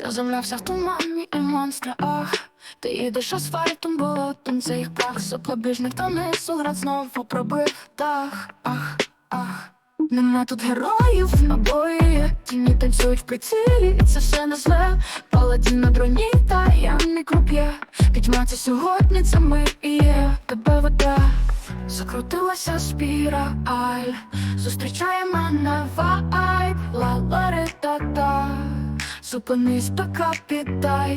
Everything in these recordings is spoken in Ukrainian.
Ця земля вся в тумані і монстри, ах. Ти їдеш асфальтом, болотом, це їх прах. Запобіжник та низу, град знову пробив. Дах, ах, ах. Нема тут героїв, набої Тіні танцюють в прицілі, це все не зле. Паладін на броні, та я не круп'є Пітьма це сьогодні, це ми і є. Тебе веде. Закрутилася спіраль. Зустрічає мене вайб. Ла-ла-ри-та-та Зупинись, пока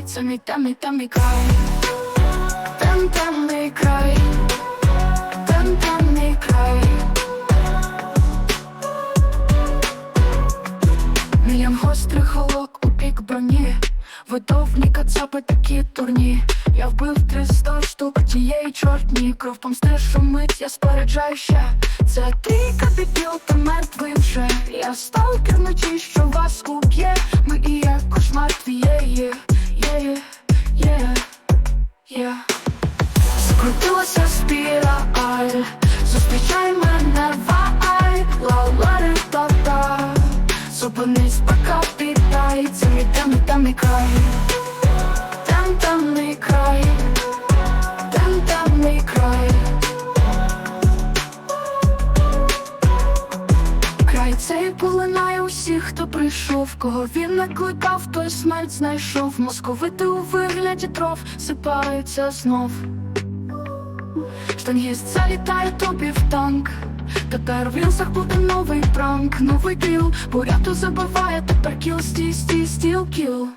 Це мій там, мій там, мій край. Там, мій край. Там, мій край. Мільйон гострих голок у бік броні. Видовні кацапи такі турні Я вбив 300 штук тієї чортні Кров помсти шумить, я спереджаю ще Це трійка дебіл та мертвий вже. Я сталкер вночі, що вас Закрутилася спіраль Зустрічай мене вайб Ла-ла-ри-та-та Зупинись, пока піддай Це мій там, мій край. Там, там, край. Там, там, край. Край цей полинає усіх, хто прийшов, кого він накликав, той смерть знайшов. Московити у вигляді дров сипаються знов. Штангіст залітає тобі в танк. Тепер в лінсах буде новий пранк, новий кіл. Буряту забиває, тепер кіл, стій, стій, стіл, кіл.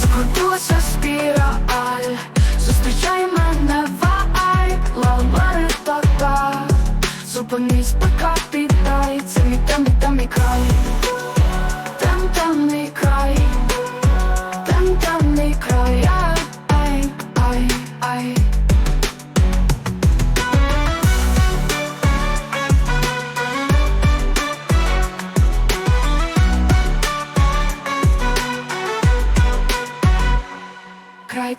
Закрутилася спіраль Зустрічай мене вайб Ла-ла-ри-та-та Зупинись,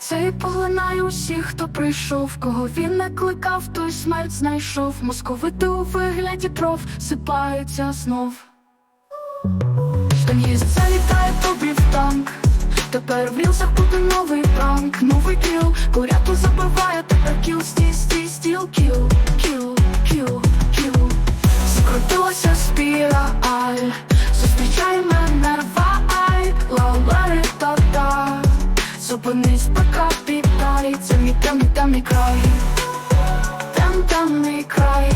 цей поглинає усіх, хто прийшов, кого він не кликав, той смерть знайшов. Московити у вигляді дров сипаються знов. Штангіст залітає тобі в танк. Тепер в рілсах буде новий пранк, новий кіл. Буряту забиває, тепер кіл, стій, стій, стіл, кіл, кіл, кіл, кіл. Закрутилася спіраль Вони з покапі парі, це мій там і там і край, там там і край.